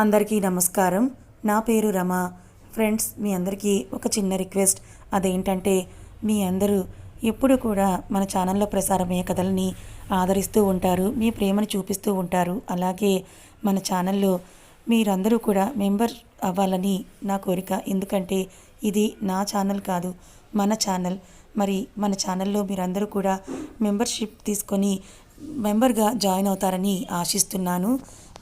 అందరికీ నమస్కారం. నా పేరు రమ. ఫ్రెండ్స్ మీ అందరికీ ఒక చిన్న రిక్వెస్ట్. అదేంటంటే మీ అందరూ ఎప్పుడు కూడా మన ఛానల్లో ప్రసారమయ్యే కథల్ని ఆదరిస్తూ ఉంటారు మీ ప్రేమను చూపిస్తూ ఉంటారు. అలాగే మన ఛానల్లో మీరందరూ కూడా మెంబర్ అవ్వాలని నా కోరిక. ఎందుకంటే ఇది నా ఛానల్ కాదు మన ఛానల్. మరి మన ఛానల్లో మీరందరూ కూడా మెంబర్షిప్ తీసుకొని మెంబర్గా జాయిన్ అవుతారని ఆశిస్తున్నాను.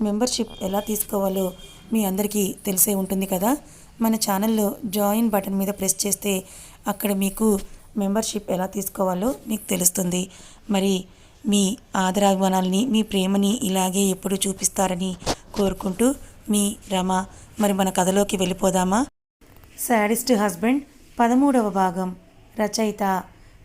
మెంబర్షిప్ ఎలా తీసుకోవాలో మీ అందరికీ తెలిసే ఉంటుంది కదా? మన ఛానల్లో జాయిన్ బటన్ మీద ప్రెస్ చేస్తే అక్కడ మీకు మెంబర్షిప్ ఎలా తీసుకోవాలో మీకు తెలుస్తుంది. మరి మీ ఆదరాభిమానాల్ని మీ ప్రేమని ఇలాగే ఎప్పుడు చూపిస్తారని కోరుకుంటూ మీ రమ మరి మన కథలోకి వెళ్ళిపోదామా? శాడిస్ట్ హస్బెండ్ పదమూడవ భాగం రచయిత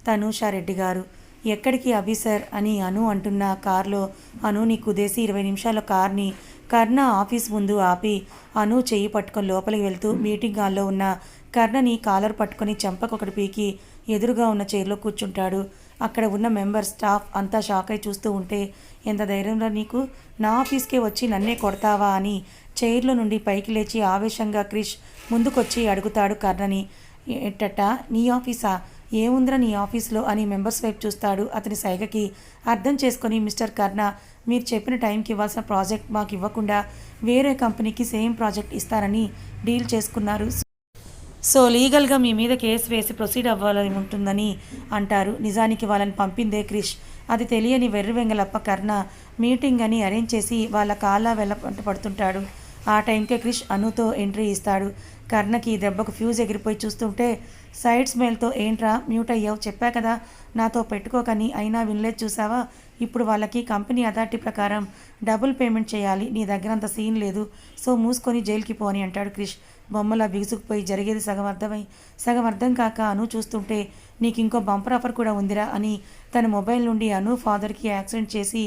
తనూషారెడ్డి గారు. ఎక్కడికి అభిసర్ అని అను అంటున్న కారులో. అనుని కుదేసి ఇరవై నిమిషాల కార్ని. కర్ణ ఆఫీస్ ముందు ఆపి. అను చెయ్యి పట్టుకొని లోపలికి వెళ్తూ మీటింగ్ హాల్లో ఉన్న కర్ణని కాలర్ పట్టుకొని చెంపకొకటి పీకి ఎదురుగా ఉన్న చైర్లో కూర్చుంటాడు. అక్కడ ఉన్న మెంబర్ స్టాఫ్ అంతా షాక్ అయి చూస్తూ ఉంటే ఎంత ధైర్యంలో నీకు? నా ఆఫీస్కే వచ్చి నన్నే కొడతావా? అని చైర్లో నుండి పైకి లేచి ఆవేశంగా క్రిష్ ముందుకొచ్చి అడుగుతాడు కర్ణని. ఎట్టట నీ ఆఫీసా? ఏముందిరా నీ ఆఫీస్లో అని మెంబర్స్ వైపు చూస్తాడు అతని సైగకి. అర్థం చేసుకొని మిస్టర్ కర్ణ మీరు చెప్పిన టైంకి ఇవ్వాల్సిన ప్రాజెక్ట్ మాకు ఇవ్వకుండా వేరే కంపెనీకి సేమ్ ప్రాజెక్ట్ ఇస్తారని డీల్ చేసుకున్నారు. సో లీగల్గా మీ మీద కేసు వేసి ప్రొసీడ్ అవ్వాలని ఉంటుందని అంటారు. నిజానికి వాళ్ళని పంపిందే క్రిష్. అది తెలియని వెర్రి వెంగలప్ప కర్ణ మీటింగ్ అని అరేంజ్ చేసి వాళ్ళ కాళ్ళ వెళ్ళ పడుతుంటాడు. ఆ టైంకే క్రిష్ అనుతో ఎంట్రీ ఇస్తాడు. కర్ణకి ఈ దెబ్బకు ఫ్యూజ్ ఎగిరిపోయి చూస్తుంటే సైడ్ స్మెల్తో ఏంట్రా మ్యూట్ అయ్యావు? చెప్పా కదా నాతో పెట్టుకోకని అయినా వినలేదు చూసావా? ఇప్పుడు వాళ్ళకి కంపెనీ అథారిటీ ప్రకారం డబుల్ పేమెంట్ చేయాలి నీ దగ్గర అంత సీన్ లేదు సో మూసుకొని జైలుకి పోని అంటాడు క్రిష్. బొమ్మలా బిగుసుకుపోయి జరిగేది సగం అర్థమై సగం అర్థం కాక అను చూస్తుంటే నీకు ఇంకో బంపర్ ఆఫర్ కూడా ఉందిరా అని తన మొబైల్ నుండి అను ఫాదర్కి యాక్సిడెంట్ చేసి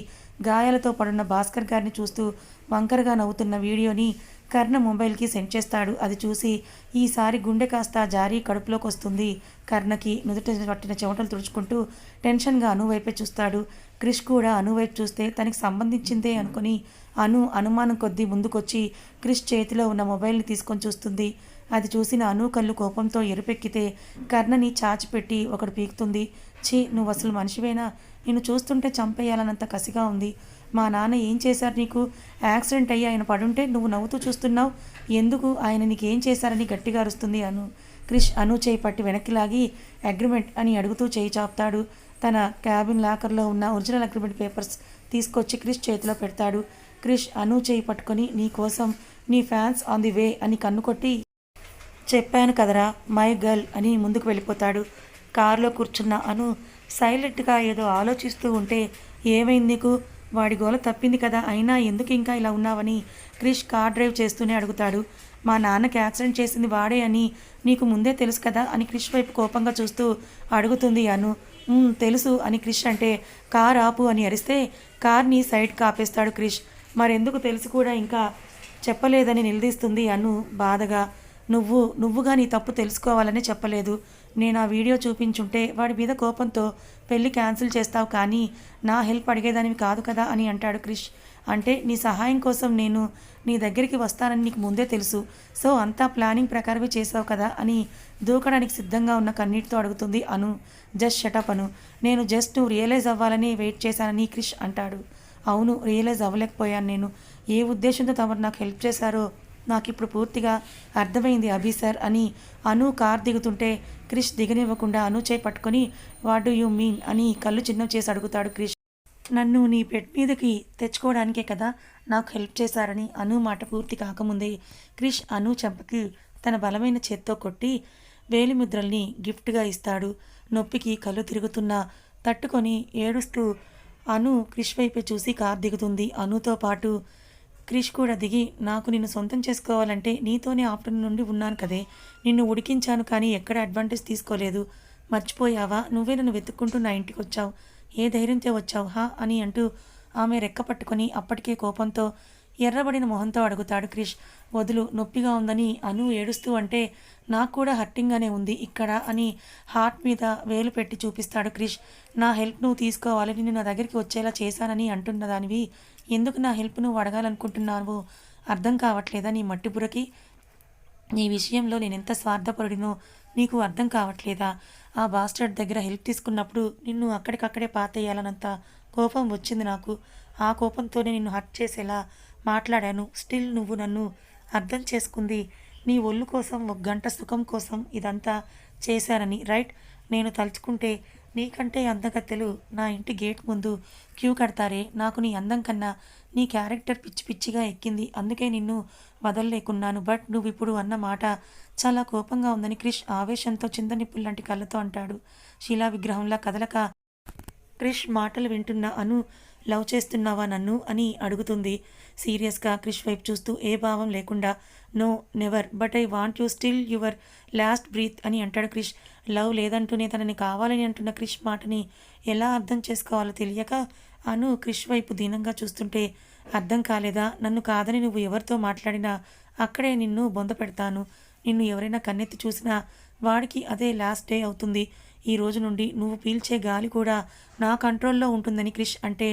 గాయాలతో పడున్న భాస్కర్ గారిని చూస్తూ వంకరగా నవ్వుతున్న వీడియోని కర్ణ మొబైల్కి సెండ్ చేస్తాడు. అది చూసి ఈసారి గుండె కాస్త జారీ కడుపులోకి వస్తుంది కర్ణకి నుదుట పట్టిన చెమటలు తుడుచుకుంటూ టెన్షన్గా అనువైపే చూస్తాడు. క్రిష్ కూడా అనువైపు చూస్తే తనకి సంబంధించిందే అనుకుని అను అనుమానం కొద్దీ ముందుకొచ్చి క్రిష్ చేతిలో ఉన్న మొబైల్ని తీసుకొని చూస్తుంది. అది చూసిన అను కళ్ళు కోపంతో ఎరుపెక్కితే కర్ణని చాచిపెట్టి ఒకడు పీకుతుంది. ఛీ నువ్వు అసలు మనిషివేనా? నిన్ను చూస్తుంటే చంపేయాలన్నంత కసిగా ఉంది. మా నాన్న ఏం చేశారు నీకు? యాక్సిడెంట్ అయ్యి ఆయన పడుంటే నువ్వు నవ్వుతూ చూస్తున్నావు. ఎందుకు? ఆయన నీకేం చేశారని గట్టిగా అరుస్తుంది అను. క్రిష్ అను చేయి పట్టి వెనక్కి లాగి అగ్రిమెంట్ అని అడుగుతూ చేయి చాపుతాడు. తన క్యాబిన్ లాకర్లో ఉన్న ఒరిజినల్ అగ్రిమెంట్ పేపర్స్ తీసుకొచ్చి క్రిష్ చేతిలో పెడతాడు. క్రిష్ అను చేయి పట్టుకొని నీ కోసం నీ ఫ్యాన్స్ ఆన్ ది వే అని కన్నుకొట్టి చెప్పాను కదరా మై గర్ల్ అని ముందుకు వెళ్ళిపోతాడు. కారులో కూర్చున్న అను సైలెంట్గా ఏదో ఆలోచిస్తూ ఉంటే ఏమైంది నీకు? వాడి గోల తప్పింది కదా అయినా ఎందుకు ఇంకా ఇలా ఉన్నావని క్రిష్ కార్ డ్రైవ్ చేస్తూనే అడుగుతాడు. మా నాన్నకి యాక్సిడెంట్ చేసింది వాడే అని నీకు ముందే తెలుసు కదా అని క్రిష్ వైపు కోపంగా చూస్తూ అడుగుతుంది అను. తెలుసు అని క్రిష్ అంటే కార్ ఆపు అని అరిస్తే కార్ని సైడ్కి ఆపేస్తాడు క్రిష్. మరెందుకు తెలుసు కూడా ఇంకా చెప్పలేదని నిలదీస్తుంది అను బాధగా. నువ్వు నువ్వుగా నీ తప్పు తెలుసుకోవాలని చెప్పలేదు. నేను ఆ వీడియో చూపించుంటే వాడి మీద కోపంతో పెళ్ళి క్యాన్సిల్ చేస్తావు కానీ నా హెల్ప్ అడిగేదానివి కాదు కదా అని అంటాడు క్రిష్. అంటే నీ సహాయం కోసం నేను నీ దగ్గరికి వస్తానని నీకు ముందే తెలుసు. సో అంతా ప్లానింగ్ ప్రకారమే చేసావు కదా అని దూకడానికి సిద్ధంగా ఉన్న కన్నీటితో అడుగుతుంది అను. జస్ట్ షటప్ అను. నేను జస్ట్ నువ్వు రియలైజ్ అవ్వాలని వెయిట్ చేశానని క్రిష్ అంటాడు. అవును రియలైజ్ అవ్వలేకపోయాను నేను. ఏ ఉద్దేశంతో తమరు నాకు హెల్ప్ చేశారో నాకు ఇప్పుడు పూర్తిగా అర్థమైంది అభి సార్ అని. అను కార్ దిగుతుంటే క్రిష్ దిగనివ్వకుండా అను చేయి పట్టుకొని వాట్ డూ యూ మీన్? అని కళ్ళు చిన్నం చేసి అడుగుతాడు క్రిష్. నన్ను నీ బెడ్ మీదకి తెచ్చుకోవడానికే కదా నాకు హెల్ప్ చేశారని అను మాట పూర్తి కాకముందే క్రిష్ అను చెంపకి తన బలమైన చేత్తో కొట్టి వేలిముద్రల్ని గిఫ్ట్గా ఇస్తాడు. నొప్పికి కళ్ళు తిరుగుతున్నా తట్టుకొని ఏడుస్తూ అను క్రిష్ వైపే చూసి కార్ దిగుతుంది. అనుతో పాటు క్రిష్ కూడా దిగి నాకు నిన్ను సొంతం చేసుకోవాలంటే నీతోనే ఆఫ్టర్నూన్ నుండి ఉన్నాను కదే. నిన్ను ఉడికించాను కానీ ఎక్కడ అడ్వాంటేజ్ తీసుకోలేదు. మర్చిపోయావా? నువ్వే నన్ను వెతుక్కుంటూ నా ఇంటికి వచ్చావు. ఏ ధైర్యంతో వచ్చావు? హా అని అంటూ ఆమె రెక్క పట్టుకొని అప్పటికే కోపంతో ఎర్రబడిన మొహంతో అడుగుతాడు క్రిష్. వదులు నొప్పిగా ఉందని అను ఏడుస్తూ అంటే నాకు కూడా హర్టింగ్గానే ఉంది ఇక్కడ అని హార్ట్ మీద వేలు పెట్టి చూపిస్తాడు క్రిష్. నా హెల్ప్ నువ్వు తీసుకోవాలి నేను నా దగ్గరికి వచ్చేలా చేశానని అంటున్న దానివి. ఎందుకు నా హెల్ప్ నువ్వు అడగాలనుకుంటున్నావు? అర్థం కావట్లేదా నీ మట్టిపురకి నీ విషయంలో నేనెంత స్వార్థపరుడినో నీకు అర్థం కావట్లేదా? ఆ బాస్టర్డ్ దగ్గర హెల్ప్ తీసుకున్నప్పుడు నిన్ను అక్కడికక్కడే పాతేయాలనంత కోపం వచ్చింది నాకు. ఆ కోపంతోనే నిన్ను హర్ట్ చేసేలా మాట్లాడాను. స్టిల్ నువ్వు నన్ను అర్థం చేసుకుంది. నీ ఒళ్ళు కోసం ఒక గంట సుఖం కోసం ఇదంతా చేశానని రైట్? నేను తలుచుకుంటే నీకంటే అందగత్తెలు నా ఇంటి గేట్ ముందు క్యూ కడతారే. నాకు నీ అందం కన్నా నీ క్యారెక్టర్ పిచ్చి పిచ్చిగా ఎక్కింది. అందుకే నిన్ను వదలలేకున్నాను. బట్ నువ్వు ఇప్పుడు అన్న మాట చాలా కోపంగా ఉందని క్రిష్ ఆవేశంతో చిందనిప్పుల్లాంటి కళ్ళతో అంటాడు. శిలా విగ్రహంలా కదలక క్రిష్ మాటలు వింటున్న అను లవ్ చేస్తున్నావా నన్ను? అని అడుగుతుంది. సీరియస్గా క్రిష్ వైపు చూస్తూ ఏ భావం లేకుండా no never but I want you still your last breath అని అంటాడు క్రిష్. లవ్ లేదంటూనే తనని కావాలని అంటున్న క్రిష్ మాటని ఎలా అర్థం చేసుకోవాలో తెలియక అను క్రిష్ వైపు దీనంగా చూస్తుంటే అర్థం కాలేదా? నన్ను కాదని నువ్వు ఎవరితో మాట్లాడినా అక్కడే నిన్ను బొంద పెడతాను. నిన్ను ఎవరైనా కన్నెత్తి చూసినా వాడికి అదే లాస్ట్ డే అవుతుంది. ఈ రోజు నుండి నువ్వు పీల్చే గాలి కూడా నా కంట్రోల్లో ఉంటుందని క్రిష్ అంటే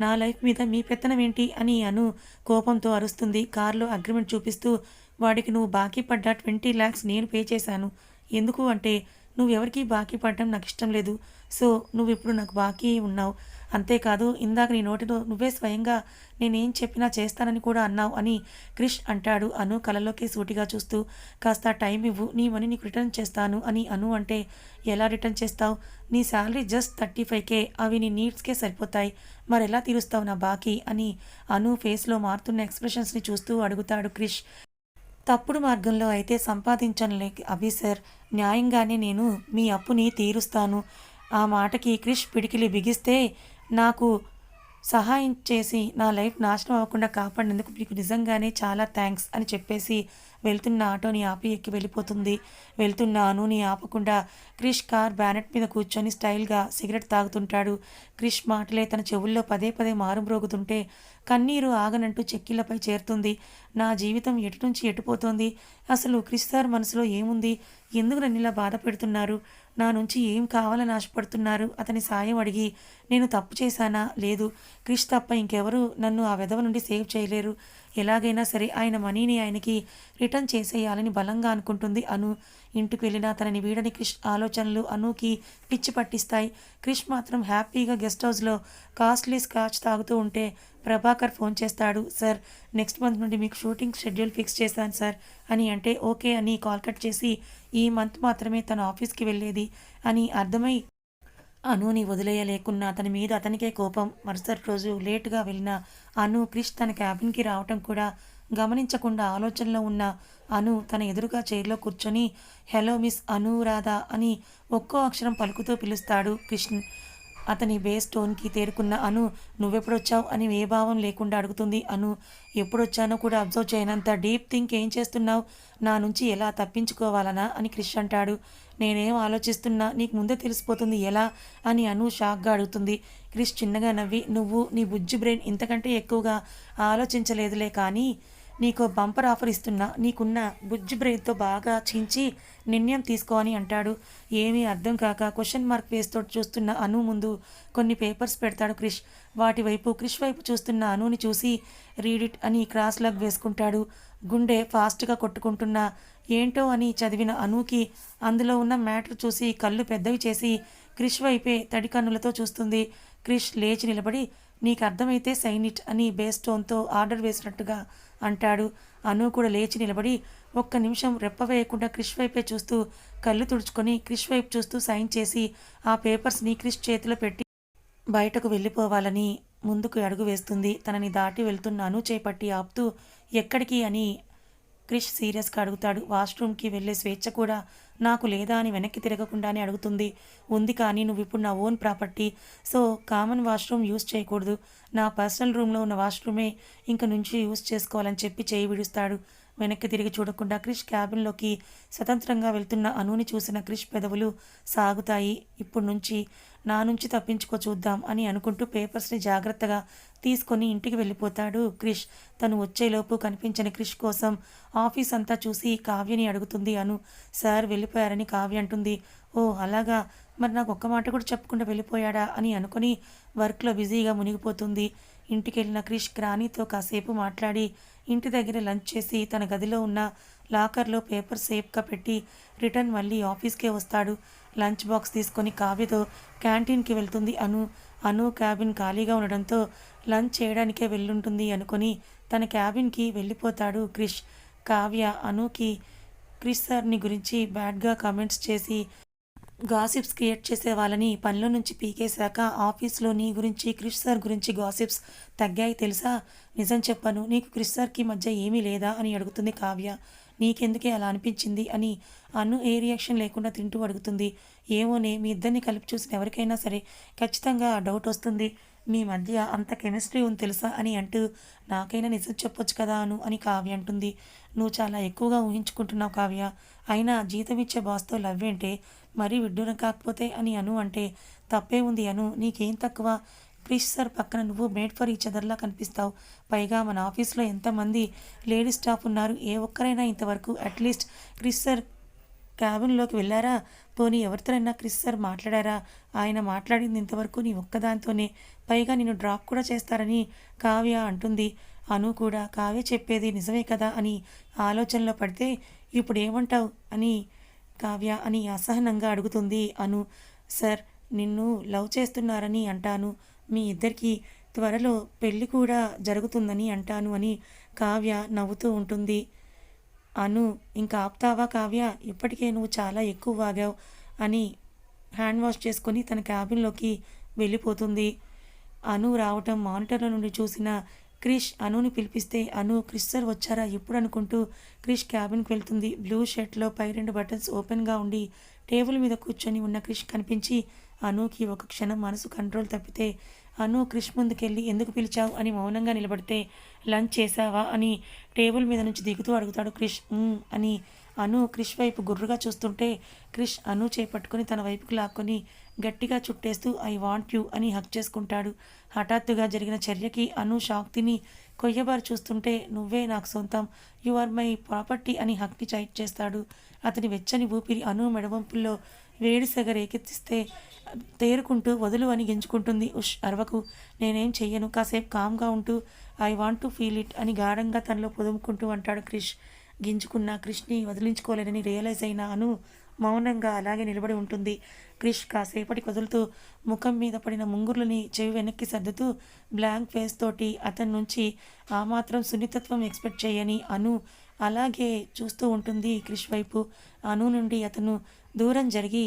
నా లైఫ్ మీద మీ పెత్తనం ఏంటి అని అను కోపంతో అరుస్తుంది. కారులో అగ్రిమెంట్ చూపిస్తూ వాడికి నువ్వు బాకీ పడ్డ ట్వంటీ ల్యాక్స్ నేను పే చేశాను. ఎందుకు అంటే నువ్వు బాకీ పడడం నాకు ఇష్టం లేదు. సో నువ్వు ఇప్పుడు నాకు బాకీ ఉన్నావు. అంతేకాదు ఇందాక నీ నోటిలో నువ్వే స్వయంగా నేనేం చెప్పినా చేస్తానని కూడా అన్నావు అని క్రిష్ అంటాడు అను కలలోకి సూటిగా చూస్తూ. కాస్త టైం ఇవ్వు నీ మనీ నీకు రిటర్న్ చేస్తాను అని అను అంటే ఎలా రిటర్న్ చేస్తావు? నీ శాలరీ జస్ట్ థర్టీ ఫైవ్కే అవి నీ నీడ్స్కే సరిపోతాయి. మరి ఎలా తీరుస్తావు నా బాకీ? అని అను ఫేస్లో మారుతున్న ఎక్స్ప్రెషన్స్ని చూస్తూ అడుగుతాడు క్రిష్. తప్పుడు మార్గంలో అయితే సంపాదించనులే అభి సార్. న్యాయంగానే నేను మీ అప్పుని తీరుస్తాను. ఆ మాటకి క్రిష్ పిడికిలి బిగిస్తే నాకు సహాయం చేసి నా లైఫ్ నాశనం అవ్వకుండా కాపాడినందుకు మీకు నిజంగానే చాలా థ్యాంక్స్ అని చెప్పేసి వెళ్తున్న ఆటోని ఆపి ఎక్కి వెళ్ళిపోతుంది. వెళ్తున్న అనుని ఆపకుండా క్రిష్ కార్ బ్యానెట్ మీద కూర్చొని స్టైల్గా సిగరెట్ తాగుతుంటాడు. క్రిష్ మాటలే తన చెవుల్లో పదే పదే మారుమ్రోగుతుంటే కన్నీరు ఆగనంటూ చెక్కిళ్ళపై చేరుతుంది. నా జీవితం ఎటు నుంచి ఎటుపోతోంది అసలు క్రిష్ సార్ మనసులో ఏముంది? ఎందుకు నన్ను ఇలా బాధ పెడుతున్నారు? నా నుంచి ఏం కావాలని ఆశపడుతున్నారు? అతని సాయం అడిగి నేను తప్పు చేశానా? లేదు. క్రిష్ తప్ప ఇంకెవరు నన్ను ఆ వెధవ నుండి సేవ్ చేయలేరు. ఎలాగైనా సరే ఆయన మనీని ఆయనకి రిటర్న్ చేసేయాలని బలంగా అనుకుంటుంది అను. ఇంటికి వెళ్ళిన తనని వీడని క్రిష్ ఆలోచనలు అనుకి పిచ్చి పట్టిస్తాయి. క్రిష్ మాత్రం హ్యాపీగా గెస్ట్ హౌస్లో కాస్ట్లీ స్కాచ్ తాగుతూ ఉంటే ప్రభాకర్ ఫోన్ చేస్తాడు సార్ నెక్స్ట్ మంత్ నుండి మీకు షూటింగ్ షెడ్యూల్ ఫిక్స్ చేశాను సార్ అని అంటే ఓకే అని కాల్ కట్ చేసి ఈ మంత్ మాత్రమే తన ఆఫీస్కి వెళ్ళేది అని అర్థమై అనుని వదిలేయలేకున్నా అతని మీద అతనికే కోపం. మరుసటి రోజు లేటుగా వెళ్ళిన అను క్రిష్ తన క్యాబిన్కి రావటం కూడా గమనించకుండా ఆలోచనలో ఉన్న అను తన ఎదురుగా చైర్లో కూర్చొని హలో మిస్ అనురాధ అని ఒక్కో అక్షరం పలుకుతూ పిలుస్తాడు కృష్ణ అతని బేస్ టోన్కి తేరుకున్న అను నువ్వెప్పుడొచ్చావు? అని ఏ భావం లేకుండా అడుగుతుంది అను. ఎప్పుడొచ్చానో కూడా అబ్జర్వ్ చేయనంత డీప్ థింక్ ఏం చేస్తున్నావు? నా నుంచి ఎలా తప్పించుకోవాలనా? అని క్రిష్ అంటాడు. నేనేం ఆలోచిస్తున్నా నీకు ముందే తెలిసిపోతుంది ఎలా? అని అను షాక్గా అడుగుతుంది. క్రిష్ చిన్నగా నవ్వి నువ్వు నీ బుజ్జి బ్రెయిన్ ఇంతకంటే ఎక్కువగా ఆలోచించలేదులే కానీ నీకు బంపర్ ఆఫర్ ఇస్తున్నా నీకున్న బుజ్జి బ్రెయిన్తో బాగా చించి నిర్ణయం తీసుకో అని అంటాడు. ఏమీ అర్థం కాక క్వశ్చన్ మార్క్ వేస్తో చూస్తున్న అను ముందు కొన్ని పేపర్స్ పెడతాడు క్రిష్. వాటి వైపు క్రిష్ వైపు చూస్తున్న అనుని చూసి రీడ్ ఇట్ అని క్రాస్ లగ్ వేసుకుంటాడు. గుండె ఫాస్ట్గా కొట్టుకుంటున్న ఏంటో అని చదివిన అనుకి అందులో ఉన్న మ్యాటర్ చూసి కళ్ళు పెద్దవి చేసి క్రిష్ వైపే తడి కన్నులతో చూస్తుంది. క్రిష్ లేచి నిలబడి నీకు అర్థమైతే సైన్ ఇట్ అని బేస్ టోన్తో ఆర్డర్ వేసినట్టుగా అంటాడు. అను కూడా లేచి నిలబడి ఒక్క నిమిషం రెప్పవేయకుండా క్రిష్ వైపే చూస్తూ కళ్ళు తుడుచుకొని క్రిష్ వైపు చూస్తూ సైన్ చేసి ఆ పేపర్స్ని క్రిష్ చేతిలో పెట్టి బయటకు వెళ్ళిపోవాలని ముందుకు అడుగు వేస్తుంది. తనని దాటి వెళ్తున్న అను చేపట్టి ఆపుతూ ఎక్కడికి? అని క్రిష్ సీరియస్గా అడుగుతాడు. వాష్రూమ్కి వెళ్ళే స్వేచ్ఛ కూడా నాకు లేదా అని వెనక్కి తిరగకుండానే అడుగుతుంది. ఉంది కానీ నువ్వు ఇప్పుడు నా own property so common washroom use చేయకూడదు. నా పర్సనల్ రూమ్లో ఉన్న వాష్రూమే ఇంక నుంచి యూస్ చేసుకోవాలని చెప్పి చేయి విడుస్తాడు. వెనక్కి తిరిగి చూడకుండా క్రిష్ క్యాబిన్లోకి స్వతంత్రంగా వెళ్తున్న అనుని చూసిన క్రిష్ పెదవులు సాగుతాయి. ఇప్పుడు నుంచి నా నుంచి తప్పించుకో చూద్దాం అని అనుకుంటూ పేపర్స్ని జాగ్రత్తగా తీసుకొని ఇంటికి వెళ్ళిపోతాడు క్రిష్. తను వచ్చేలోపు కనిపించని క్రిష్ కోసం ఆఫీస్ అంతా చూసి కావ్యని అడుగుతుంది. అను సార్ వెళ్ళిపోయారని కావ్య అంటుంది. ఓ అలాగా? మరి నాకు ఒక్క మాట కూడా చెప్పకుండా వెళ్ళిపోయాడా? అని అనుకుని వర్క్లో బిజీగా మునిగిపోతుంది. ఇంటికి వెళ్ళిన క్రిష్ రాణితో కాసేపు మాట్లాడి ఇంటి దగ్గర లంచ్ చేసి తన గదిలో ఉన్న లాకర్లో పేపర్ సేఫ్గా పెట్టి రిటర్న్ మళ్ళీ ఆఫీస్కే వస్తాడు. లంచ్ బాక్స్ తీసుకొని కావ్యతో క్యాంటీన్కి వెళ్తుంది అను అను క్యాబిన్ ఖాళీగా ఉండడంతో లంచ్ చేయడానికే వెళ్ళుంటుంది అనుకొని తన క్యాబిన్కి వెళ్ళిపోతాడు క్రిష్. కావ్య అనుకి క్రిష్ సార్ని గురించి బ్యాడ్గా కామెంట్స్ చేసి గాసిప్స్ క్రియేట్ చేసే వాళ్ళని పనిలో నుంచి పీకేశాక ఆఫీస్లో నీ గురించి క్రిష్ సార్ గురించి గాసిప్స్ తగ్గాయి తెలుసా? నిజం చెప్పను నీకు క్రిష్ సార్కి మధ్య ఏమీ లేదా? అని అడుగుతుంది కావ్య. నీకెందుకే అలా అనిపించింది అని అన్ను ఏ రియాక్షన్ లేకుండా తింటూ అడుగుతుంది. ఏమోనే మీ ఇద్దరిని కలిపి చూసిన ఎవరికైనా సరే ఖచ్చితంగా ఆ డౌట్ వస్తుంది. మీ మధ్య అంత కెమిస్ట్రీ ఉంది తెలుసా అని అంటూ నాకైనా నిజం చెప్పొచ్చు కదా అను అని కావ్య అంటుంది. నువ్వు చాలా ఎక్కువగా ఊహించుకుంటున్నావు కావ్య. అయినా జీతం ఇచ్చే బాస్తో లవ్ ఏంటే మరీ విడ్డూరం కాకపోతే అని అను అంటే తప్పే ఉంది అను నీకేం తక్కువ? క్రిష్ సార్ పక్కన నువ్వు మేడ్ ఫర్ ఈచ్ అదర్లా కనిపిస్తావు. పైగా మన ఆఫీస్లో ఎంతమంది లేడీ స్టాఫ్ ఉన్నారు. ఏ ఒక్కరైనా ఇంతవరకు అట్లీస్ట్ క్రిష్ సార్ క్యాబిన్లోకి వెళ్ళారా? పోనీ ఎవరితోనైనా క్రిస్ సార్ మాట్లాడారా? ఆయన మాట్లాడింది ఇంతవరకు నీ ఒక్కదాంతోనే. పైగా నిన్ను డ్రాప్ కూడా చేస్తారని కావ్య అంటుంది. అను కూడా కావ్య చెప్పేది నిజమే కదా అని ఆలోచనలో పడితే ఇప్పుడు ఏమంటావు అని కావ్య అని అసహనంగా అడుగుతుంది అను. సార్ నిన్ను లవ్ చేస్తున్నారని అంటాను. మీ ఇద్దరికి త్వరలో పెళ్ళి కూడా జరుగుతుందని అంటాను అని కావ్య నవ్వుతూ ఉంటుంది. అను ఇంకా ఆపుతావా కావ్య? ఇప్పటికే నువ్వు చాలా ఎక్కువ వాగావు అని హ్యాండ్ వాష్ చేసుకొని తన క్యాబిన్లోకి వెళ్ళిపోతుంది. అను రావటం మానిటర్ల నుండి చూసిన క్రిష్ అనుని పిలిపిస్తే అను క్రిష్ సార్ వచ్చారా? ఎప్పుడు? అనుకుంటూ క్రిష్ క్యాబిన్కి వెళ్తుంది. బ్లూ షర్ట్లో పై రెండు బటన్స్ ఓపెన్గా ఉండి టేబుల్ మీద కూర్చొని ఉన్న క్రిష్ కనిపించి అనుకి ఒక క్షణం మనసు కంట్రోల్ తప్పితే అను క్రిష్ ముందుకెళ్ళి ఎందుకు పిలిచావు? అని మౌనంగా నిలబడితే లంచ్ చేసావా? అని టేబుల్ మీద నుంచి దిగుతూ అడుగుతాడు క్రిష్. అని అను క్రిష్ వైపు గుర్రుగా చూస్తుంటే క్రిష్ అను చేపట్టుకుని తన వైపుకు లాక్కొని గట్టిగా చుట్టేస్తూ ఐ వాంట్ యూ అని హక్ చేసుకుంటాడు. హఠాత్తుగా జరిగిన చర్యకి అను షాక్ తిని కొయ్యబారు చూస్తుంటే నువ్వే నాకు సొంతం. యు ఆర్ మై ప్రాపర్టీ అని హక్ని చైట్ చేస్తాడు. అతని వెచ్చని ఊపిరి అను మెడవంపుల్లో వేడి సెగ రేకెత్తిస్తే తేరుకుంటూ వదులు అని గింజుకుంటుంది ఉష్ అరవకు. నేనేం చెయ్యను? కాసేపు కామ్గా ఉంటూ I want to feel it అని గాఢంగా తనలో పొదుముకుంటూ అంటాడు క్రిష్. గింజుకున్న క్రిష్ని వదిలించుకోలేనని రియలైజ్ అయిన అను మౌనంగా అలాగే నిలబడి ఉంటుంది. క్రిష్ కాసేపటి కదులుతూ ముఖం మీద పడిన ముంగుర్లని చెవి వెనక్కి సర్దుతూ బ్లాంక్ ఫేస్ తోటి అతని నుంచి ఆ మాత్రం సున్నితత్వం ఎక్స్పెక్ట్ చేయని అను అలాగే చూస్తూ ఉంటుంది క్రిష్ వైపు. అను నుండి అతను దూరం జరిగి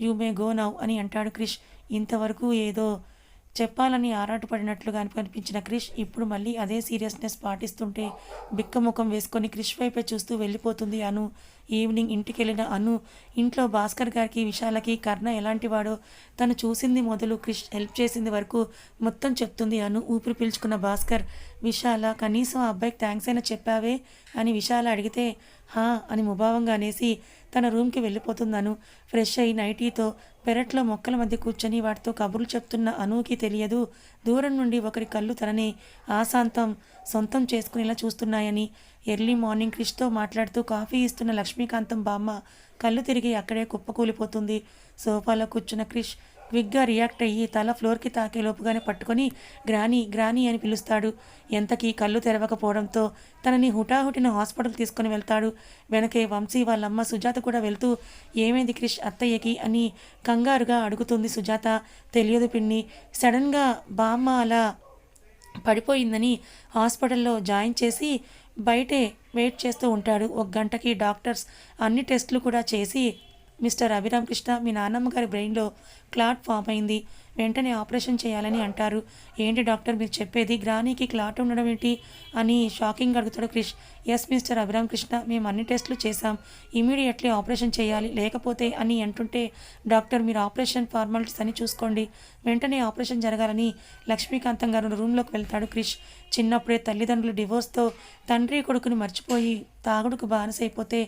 యూ మే గో నౌ అని అంటాడు క్రిష్. ఇంతవరకు ఏదో చెప్పాలని ఆరాటపడినట్లుగా అని కనిపించిన క్రిష్ ఇప్పుడు మళ్ళీ అదే సీరియస్నెస్ పాటిస్తుంటే బిక్కముఖం వేసుకొని క్రిష్ వైపే చూస్తూ వెళ్ళిపోతుంది అను. ఈవినింగ్ ఇంటికి వెళ్ళిన అను. ఇంట్లో భాస్కర్ గారికి విశాలకి కర్ణ ఎలాంటివాడో తను చూసింది మొదలు క్రిష్ హెల్ప్ చేసింది వరకు మొత్తం చెప్తుంది అను. ఊపిరి పీల్చుకున్న భాస్కర్ విశాల కనీసం ఆ అబ్బాయికి థ్యాంక్స్ అయినా చెప్పావే? అని విశాల అడిగితే హా అని ముభావంగా అనేసి తన రూమ్కి వెళ్ళిపోతుందను ఫ్రెష్ అయి నైటీతో పెరట్లో మొక్కల మధ్య కూర్చొని వాటితో కబుర్లు చెప్తున్న అనుకి తెలియదు. దూరం నుండి ఒకరి కళ్ళు తనని ఆశాంతం సొంతం చేసుకునేలా చూస్తున్నాయని ఎర్లీ మార్నింగ్ క్రిష్తో మాట్లాడుతూ కాఫీ ఇస్తున్న లక్ష్మీకాంతం బామ్మ కళ్ళు తిరిగి అక్కడే కుప్పకూలిపోతుంది. సోఫాలో కూర్చున్న క్రిష్ క్విక్గా రియాక్ట్ అయ్యి తల ఫ్లోర్కి తాకే లోపుగానే పట్టుకొని గ్రానీ గ్రానీ అని పిలుస్తాడు. ఎంతకీ కళ్ళు తెరవకపోవడంతో తనని హుటాహుటిన హాస్పిటల్ తీసుకొని వెళ్తాడు. వెనకే వంశీ వాళ్ళమ్మ సుజాత కూడా వెళ్తూ ఏమైంది క్రిష్ అత్తయ్యకి? అని కంగారుగా అడుగుతుంది సుజాత. తెలియదు పిన్ని. సడన్గా బామ్మ అలా పడిపోయిందని హాస్పిటల్లో జాయిన్ చేసి బయటే వెయిట్ చేస్తూ ఉంటాడు. ఒక గంటకి డాక్టర్స్ అన్ని టెస్టులు కూడా చేసి మిస్టర్ అభిరామ్ కృష్ణ మీ నాన్నమ్మ గారి బ్రెయిన్లో క్లాట్ ఫామ్ అయింది. వెంటనే ఆపరేషన్ చేయాలని అంటారు. ఏంటి డాక్టర్ మీరు చెప్పేది? గ్రానీకి క్లాట్ ఉండడం ఏంటి? అని షాకింగ్ అడుగుతాడు క్రిష్. ఎస్ మిస్టర్ అభిరామ్ కృష్ణ మేము అన్ని టెస్టులు చేశాం. ఇమీడియట్లీ ఆపరేషన్ చేయాలి. లేకపోతే అని అంటుంటే డాక్టర్ మీరు ఆపరేషన్ ఫార్మాలిటీస్ అని చూసుకోండి. వెంటనే ఆపరేషన్ జరగాలని లక్ష్మీకాంతం గారు రూమ్లోకి వెళ్తాడు క్రిష్. చిన్నప్పుడే తల్లిదండ్రులు డివోర్స్తో తండ్రి కొడుకుని మర్చిపోయి తాగుడుకు బానిసైపోతే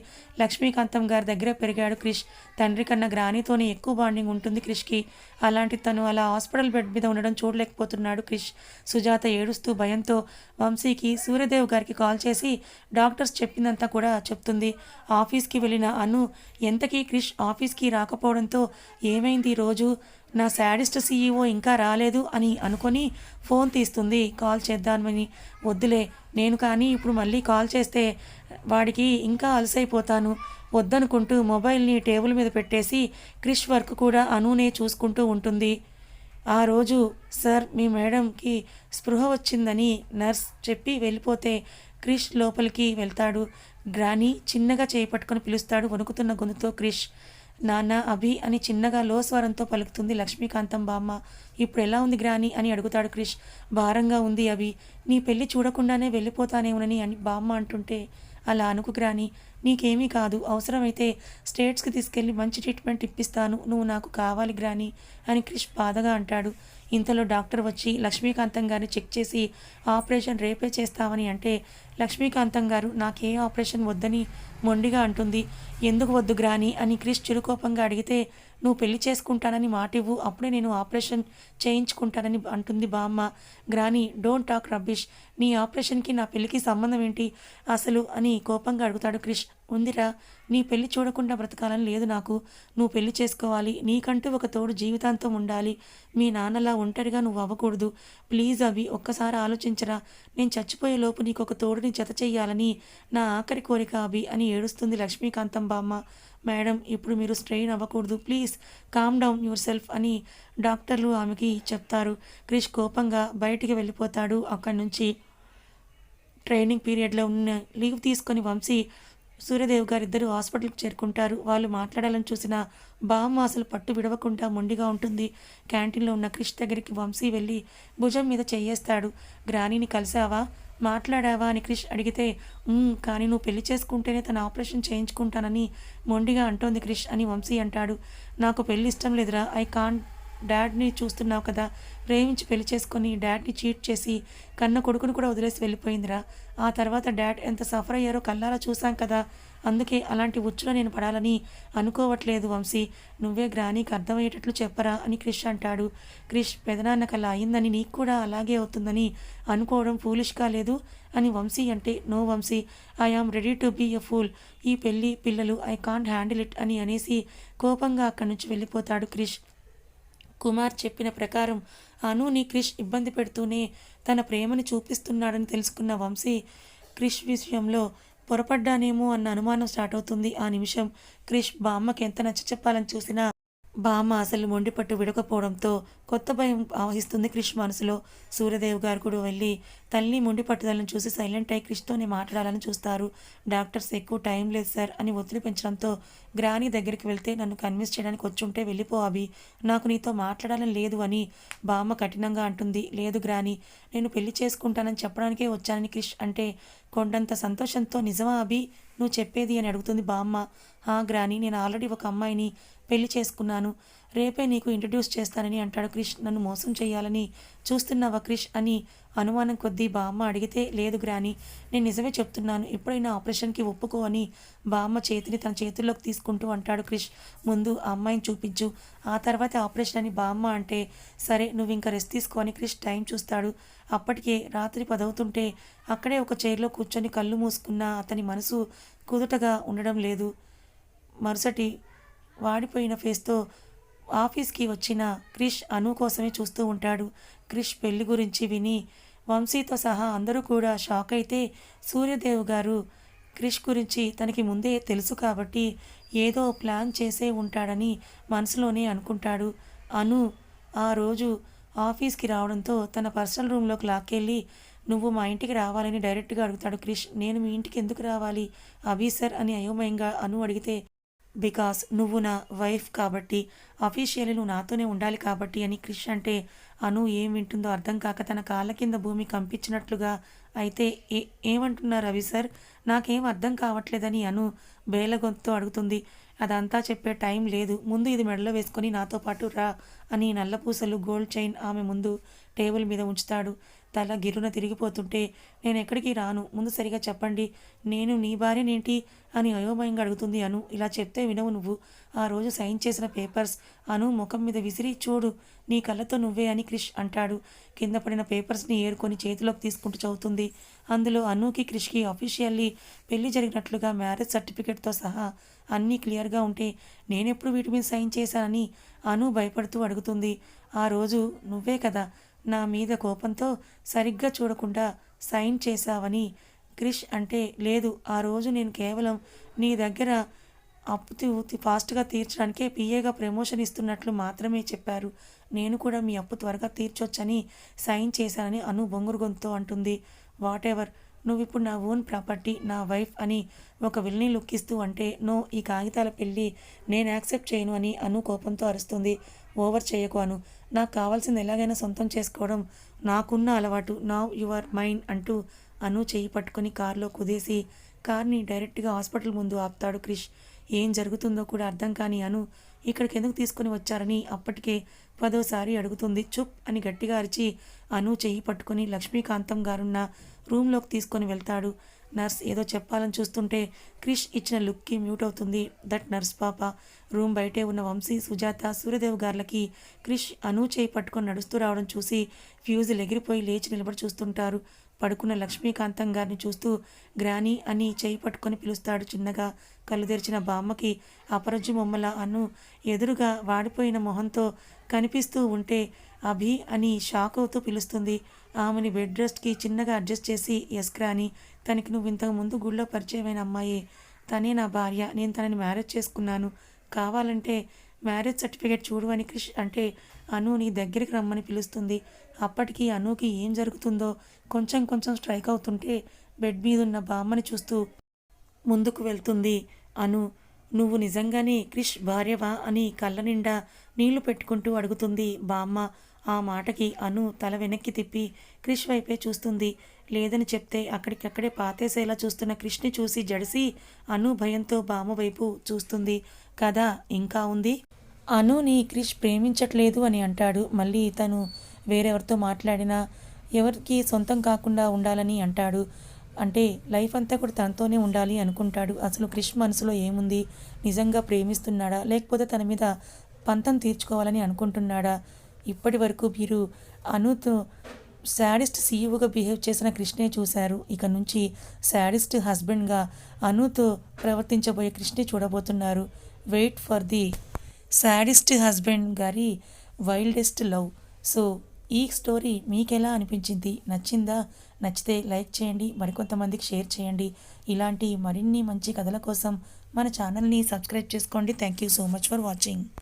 లక్ష్మీకాంతం గారి దగ్గర పెరిగాడు క్రిష్. తండ్రి కన్నా గ్రానీతోనే ఎక్కువ బాండింగ్ ఉంటుంది క్రిష్కి. అలాంటి తను అలా హాస్పిటల్ బెడ్ మీద ఉండడం చూడలేకపోతున్నాడు క్రిష్. సుజాత ఏడుస్తూ భయంతో వంశీకి సూర్యదేవ్ గారికి కాల్ చేసి డాక్టర్స్ చెప్పిందంతా కూడా చెప్తుంది. ఆఫీస్కి వెళ్ళిన అను ఎంతకీ క్రిష్ ఆఫీస్కి రాకపోవడంతో ఏమైంది రోజు? నా శాడిస్ట్ సీఈఓ ఇంకా రాలేదు అని అనుకొని ఫోన్ తీస్తుంది. కాల్ చేద్దామని. వద్దులే నేను కానీ ఇప్పుడు మళ్ళీ కాల్ చేస్తే వాడికి ఇంకా అలసైపోతాను. వద్దనుకుంటూ మొబైల్ని టేబుల్ మీద పెట్టేసి క్రిష్ వర్క్ కూడా అనూనే చూసుకుంటూ ఉంటుంది. ఆ రోజు సార్ మీ మేడంకి స్పృహ వచ్చిందని నర్స్ చెప్పి వెళ్ళిపోతే క్రిష్ లోపలికి వెళ్తాడు. గ్రాని చిన్నగా చేయి పట్టుకొని పిలుస్తాడు వణుకుతున్న గొంతుతో క్రిష్. నాన్న అభి అని చిన్నగా లో స్వరంతో పలుకుతుంది లక్ష్మీకాంతం బామ్మ. ఇప్పుడు ఎలా ఉంది గ్రాని అని అడుగుతాడు క్రిష్. భారంగా ఉంది అభి. నీ పెళ్ళి చూడకుండానే వెళ్ళిపోతానేమోనని అని బామ్మ అంటుంటే అలా అనుకుగ్రాని నీకేమీ కాదు అవసరమైతే స్టేట్స్కి తీసుకెళ్ళి మంచి ట్రీట్మెంట్ ఇప్పిస్తాను నువ్వు నాకు కావాలి గ్రాని అని క్రిష్ బాధగా అంటాడు. ఇంతలో డాక్టర్ వచ్చి లక్ష్మీకాంతం గారిని చెక్ చేసి ఆపరేషన్ రేపే చేస్తామని అంటే లక్ష్మీకాంతం గారు నాకే ఆపరేషన్ వద్దని మొండిగా అంటుంది. ఎందుకు వద్దు గ్రాని అని క్రిష్ చిరుకోపంగా అడిగితే నువ్వు పెళ్ళి చేసుకుంటానని మాటివ్వు అప్పుడే నేను ఆపరేషన్ చేయించుకుంటానని అంటుంది బామ్మ. గ్రాని డోంట్ టాక్ రబ్బిష్ నీ ఆపరేషన్కి నా పెళ్ళికి సంబంధం ఏంటి? అసలు అని కోపంగా అడుగుతాడు క్రిష్. ఉందిరా నీ పెళ్ళి చూడకుండా బ్రతకాలని లేదు నాకు. నువ్వు పెళ్ళి చేసుకోవాలి. నీకంటూ ఒక తోడు జీవితాంతం ఉండాలి. మీ నాన్నలా ఒంటరిగా నువ్వు అవ్వకూడదు. ప్లీజ్ అవి ఒక్కసారి ఆలోచించరా. నేను చచ్చిపోయే లోపు నీకు ఒక తోడుని జత చెయ్యాలని నా ఆఖరి కోరిక అవి అని ఏడుస్తుంది లక్ష్మీకాంతం బామ్మ. మేడం ఇప్పుడు మీరు స్ట్రెయిన్ అవ్వకూడదు. Please calm down yourself అని డాక్టర్లు ఆమెకి చెప్తారు. క్రిష్ కోపంగా బయటికి వెళ్ళిపోతాడు అక్కడి నుంచి. ట్రైనింగ్ పీరియడ్లో ఉన్న లీవ్ తీసుకొని వంశీ సూర్యదేవ్ గారు ఇద్దరు హాస్పిటల్కి చేరుకుంటారు. వాళ్ళు మాట్లాడాలని చూసిన బామ్మ అసలు పట్టు విడవకుండా మొండిగా ఉంటుంది. క్యాంటీన్లో ఉన్న క్రిష్ దగ్గరికి వంశీ వెళ్ళి భుజం మీద చెయ్యేస్తాడు గ్రానీని కలిసావా? మాట్లాడావా అని క్రిష్ అడిగితే కానీ నువ్వు పెళ్ళి చేసుకుంటేనే తన ఆపరేషన్ చేయించుకుంటానని మొండిగా అంటోంది క్రిష్ అని వంశీ అంటాడు. నాకు పెళ్ళి ఇష్టం లేదురా. ఐ కాంట్ డాడ్ని చూస్తున్నావు కదా? ప్రేమించి పెళ్ళి చేసుకొని డాడ్ని చీట్ చేసి కన్న కొడుకును కూడా వదిలేసి వెళ్ళిపోయిందిరా. ఆ తర్వాత డాడ్ ఎంత సఫర్ అయ్యారో కల్లారా చూసాం కదా. అందుకే అలాంటి ఉచ్చులో నేను పడాలని అనుకోవట్లేదు వంశీ. నువ్వే గ్రానీకి అర్థమయ్యేటట్లు చెప్పరా అని క్రిష్ అంటాడు. క్రిష్ పెదనాన్నకు అలా అయిందని నీకు కూడా అలాగే అవుతుందని అనుకోవడం ఫూలిష్గా లేదు అని వంశీ అంటే no Vamshi I am ready to be a fool. ఈ పెళ్ళి పిల్లలు ఐ కాంట్ హ్యాండిల్ ఇట్ అని అనేసి కోపంగా అక్కడి నుంచి వెళ్ళిపోతాడు క్రిష్. కుమార్ చెప్పిన ప్రకారం అనుని క్రిష్ ఇబ్బంది పెడుతూనే తన ప్రేమని చూపిస్తున్నాడని తెలుసుకున్న వంశీ క్రిష్ విషయంలో పొరపడ్డానేమో అన్న అనుమానం స్టార్ట్ అవుతుంది. ఆ నిమిషం క్రిష్ బామ్మకి ఎంత నచ్చ చెప్పాలని చూసినా బామ్మ అసలు మొండిపట్టు విడకపోవడంతో కొత్త భయం ఆవహిస్తుంది క్రిష్ మనసులో. సూర్యదేవ్ గారు కూడా వెళ్ళి తల్లి మొండి పట్టుదలను చూసి సైలెంట్ అయి క్రిష్తోనే మాట్లాడాలని చూస్తారు. డాక్టర్స్ ఎక్కువ టైం లేదు సార్ అని ఒత్తిడి పెంచడంతో గ్రాని దగ్గరికి వెళ్తే నన్ను కన్విన్స్ చేయడానికి వచ్చుంటే వెళ్ళిపో అభి నాకు నీతో మాట్లాడాలని లేదు అని బామ్మ కఠినంగా అంటుంది. లేదు గ్రాని నేను పెళ్ళి చేసుకుంటానని చెప్పడానికే వచ్చానని క్రిష్ అంటే కొండంత సంతోషంతో నిజమా అభి నువ్వు చెప్పేది అని అడుగుతుంది బామ్మ. హా గ్రాని నేను ఆల్రెడీ ఒక అమ్మాయిని పెళ్ళి చేసుకున్నాను. రేపే నీకు ఇంట్రడ్యూస్ చేస్తానని అంటాడు క్రిష్. నన్ను మోసం చేయాలని చూస్తున్నావా క్రిష్ అని అనుమానం కొద్దీ బామ్మ అడిగితే లేదు గ్రాని నేను నిజమే చెప్తున్నాను. ఎప్పుడైనా ఆపరేషన్కి ఒప్పుకో అని బామ్మ చేతిని తన చేతుల్లోకి తీసుకుంటూ అంటాడు క్రిష్. ముందు ఆ అమ్మాయిని చూపించు. ఆ తర్వాత ఆపరేషన్ అని బామ్మ అంటే సరే నువ్వు ఇంకా రెస్ట్ తీసుకో అని క్రిష్ టైం చూస్తాడు. అప్పటికే రాత్రి పదవుతుంటే అక్కడే ఒక చైర్లో కూర్చొని కళ్ళు మూసుకున్న అతని మనసు కుదుటగా ఉండడం లేదు. మరుసటి వాడిపోయిన ఫేస్తో ఆఫీస్కి వచ్చిన క్రిష్ అను కోసమే చూస్తూ ఉంటాడు. క్రిష్ పెళ్ళి గురించి విని వంశీతో సహా అందరూ కూడా షాక్ అయితే సూర్యదేవ్ గారు క్రిష్ గురించి తనకి ముందే తెలుసు కాబట్టి ఏదో ప్లాన్ చేసే ఉంటాడని మనసులోనే అనుకుంటాడు. అను ఆ రోజు ఆఫీస్కి రావడంతో తన పర్సనల్ రూమ్లోకి లాక్కెళ్ళి నువ్వు మా ఇంటికి రావాలని డైరెక్ట్గా అడుగుతాడు క్రిష్. నేను మీ ఇంటికి ఎందుకు రావాలి? అభి సార్ అని అయోమయంగా అను అడిగితే బికాస్ నువ్వు నా వైఫ్ కాబట్టి అఫీషియల్లీ నువ్వు నాతోనే ఉండాలి కాబట్టి అని క్రిష్ అంటే అను ఏం వింటుందో అర్థం కాక తన కాళ్ళ కింద భూమి కంపించినట్లుగా అయితే ఏ ఏమంటున్నారు రవి సార్ నాకేం అర్థం కావట్లేదని అను బేలగొంతుతో అడుగుతుంది. అదంతా చెప్పే టైం లేదు. ముందు ఇది మెడలో వేసుకొని నాతో పాటు రా అని నల్లపూసలు గోల్డ్ చైన్ ఆమె ముందు టేబుల్ మీద ఉంచుతాడు. తల గిరున తిరిగిపోతుంటే నేను ఎక్కడికి రాను? ముందు సరిగా చెప్పండి. నేను నీ భార్యనేంటి? అని అయోమయంగా అడుగుతుంది అను. ఇలా చెప్తే వినవు నువ్వు. ఆ రోజు సైన్ చేసిన పేపర్స్. అను ముఖం మీద విసిరి చూడు నీ కళ్ళతో నువ్వే అని క్రిష్ అంటాడు. కింద పడిన పేపర్స్ని ఏరుకొని చేతిలోకి తీసుకుంటూ చదువుతుంది. అందులో అనుకి క్రిష్కి అఫీషియల్లీ పెళ్ళి జరిగినట్లుగా మ్యారేజ్ సర్టిఫికేట్తో సహా అన్నీ క్లియర్గా ఉంటే నేనెప్పుడు వీటి మీద సైన్ చేశానని అను భయపడుతూ అడుగుతుంది. ఆ రోజు నువ్వే కదా. నా మీద కోపంతో సరిగ్గా చూడకుండా సైన్ చేశావని క్రిష్ అంటే లేదు ఆ రోజు నేను కేవలం నీ దగ్గర అప్పు ఫాస్ట్గా తీర్చడానికే పిఏగా ప్రమోషన్ ఇస్తున్నట్లు మాత్రమే చెప్పారు. నేను కూడా మీ అప్పు త్వరగా తీర్చొచ్చని సైన్ చేశానని అను బొంగురు గొంతుతో అంటుంది. వాట్ ఎవర్ నువ్వు ఇప్పుడు నా ఓన్ ప్రాపర్టీ నా వైఫ్ అని ఒక విల్ని లుక్కిస్తూ అంటే నో ఈ కాగితాల పెళ్ళి నేను యాక్సెప్ట్ చేయను అని అను కోపంతో అరుస్తుంది. ఓవర్ చేయకు అను. నాకు కావాల్సింది ఎలాగైనా సొంతం చేసుకోవడం నాకున్న అలవాటు నా యువర్ మైండ్ అంటూ అను చెయ్యి పట్టుకొని కారులో కుదేసి కార్ని డైరెక్ట్గా హాస్పిటల్ ముందు ఆపుతాడు క్రిష్. ఏం జరుగుతుందో కూడా అర్థం కాని అను ఇక్కడికి ఎందుకు తీసుకొని వచ్చారని అప్పటికే పదోసారి అడుగుతుంది. చుప్ అని గట్టిగా అరిచి అను చెయ్యి పట్టుకొని లక్ష్మీకాంతం గారున్న రూమ్లోకి తీసుకొని వెళ్తాడు. నర్స్ ఏదో చెప్పాలని చూస్తుంటే క్రిష్ ఇచ్చిన లుక్కి మ్యూట్ అవుతుంది. దట్ నర్స్ పాప. రూమ్ బయటే ఉన్న వంశీ సుజాత సూర్యదేవ్ గార్లకి క్రిష్ అను చేయి పట్టుకొని నడుస్తూ రావడం చూసి ఫ్యూజులు ఎగిరిపోయి లేచి నిలబడి చూస్తుంటారు. పడుకున్న లక్ష్మీకాంతం గారిని చూస్తూ గ్రానీ అని చేయి పట్టుకొని పిలుస్తాడు చిన్నగా. కళ్ళు తెరిచిన బామ్మకి అపరజ్జు బొమ్మల అను ఎదురుగా వాడిపోయిన మొహంతో కనిపిస్తూ ఉంటే అభి అని షాక్ అవుతూ పిలుస్తుంది. ఆమెని బెడ్ రెస్ట్కి చిన్నగా అడ్జస్ట్ చేసి ఎస్క్రాని తనకి నువ్వు ఇంతకు ముందు గుళ్ళో పరిచయమైన అమ్మాయి. తనే నా భార్య. నేను తనని మ్యారేజ్ చేసుకున్నాను. కావాలంటే మ్యారేజ్ సర్టిఫికేట్ చూడు అని క్రిష్ అంటే అను నీ దగ్గరికి రమ్మని పిలుస్తుంది. అప్పటికి అనుకి ఏం జరుగుతుందో కొంచెం కొంచెం స్ట్రైక్ అవుతుంటే బెడ్ మీద ఉన్న బామ్మని చూస్తూ ముందుకు వెళ్తుంది. అను నువ్వు నిజంగానే క్రిష్ భార్యవా? అని కళ్ళ నిండా నీళ్ళు పెట్టుకుంటూ అడుగుతుంది బామ్మ. ఆ మాటకి అను తల వెనక్కి తిప్పి క్రిష్ వైపే చూస్తుంది. లేదని చెప్తే అక్కడికక్కడే పాతేసేలా చూస్తున్న క్రిష్ని చూసి జడిసి అను భయంతో బామ వైపు చూస్తుంది. కదా ఇంకా ఉంది? అనుని క్రిష్ ప్రేమించట్లేదు అని అంటాడు. మళ్ళీ తను వేరెవరితో మాట్లాడినా ఎవరికి సొంతం కాకుండా ఉండాలని అంటాడు. అంటే లైఫ్ అంతా కూడా తనతోనే ఉండాలి అనుకుంటాడు. అసలు క్రిష్ మనసులో ఏముంది? నిజంగా ప్రేమిస్తున్నాడా? లేకపోతే తన మీద పంతం తీర్చుకోవాలని అనుకుంటున్నాడా? ఇప్పటి వరకు మీరు అనుతో శాడిస్ట్ సీఈఓగా బిహేవ్ చేసిన కృష్ణే చూశారు. ఇక నుంచి శాడిస్ట్ హస్బెండ్గా అనుతో ప్రవర్తించబోయే కృష్ణే చూడబోతున్నారు. Wait for the sadist husband గారి వైల్డెస్ట్ లవ్. సో ఈ స్టోరీ మీకు ఎలా అనిపించింది? నచ్చిందా? నచ్చితే లైక్ చేయండి మరికొంతమందికి షేర్ చేయండి. ఇలాంటి మరిన్ని మంచి కథల కోసం మన ఛానల్ని సబ్స్క్రైబ్ చేసుకోండి. Thank you so much for watching.